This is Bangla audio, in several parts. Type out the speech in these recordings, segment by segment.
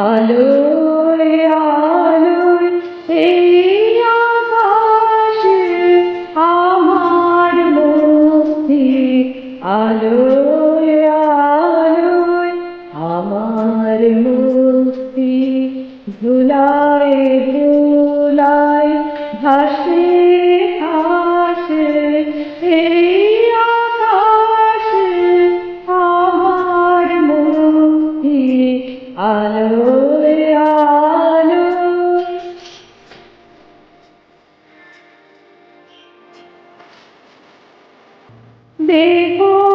আলোয় আলোয় এই আকাশে আমার মুক্তি। আলোয় আলোয় ভাসে দেখো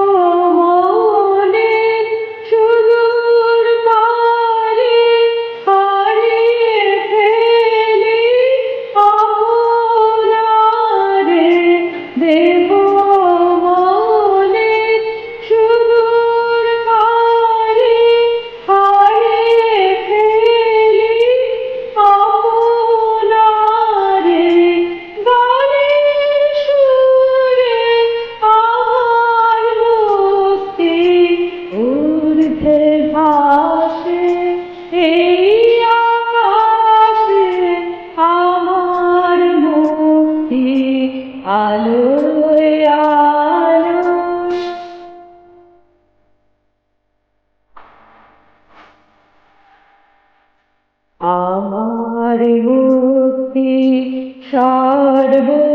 আমার মুক্তি সর্বজনে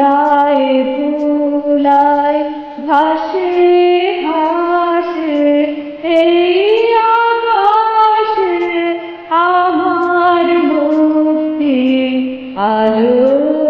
ফুলায় ফুলায় ভাসে ভাসে এই আকাশে আমার মুক্তি আলো।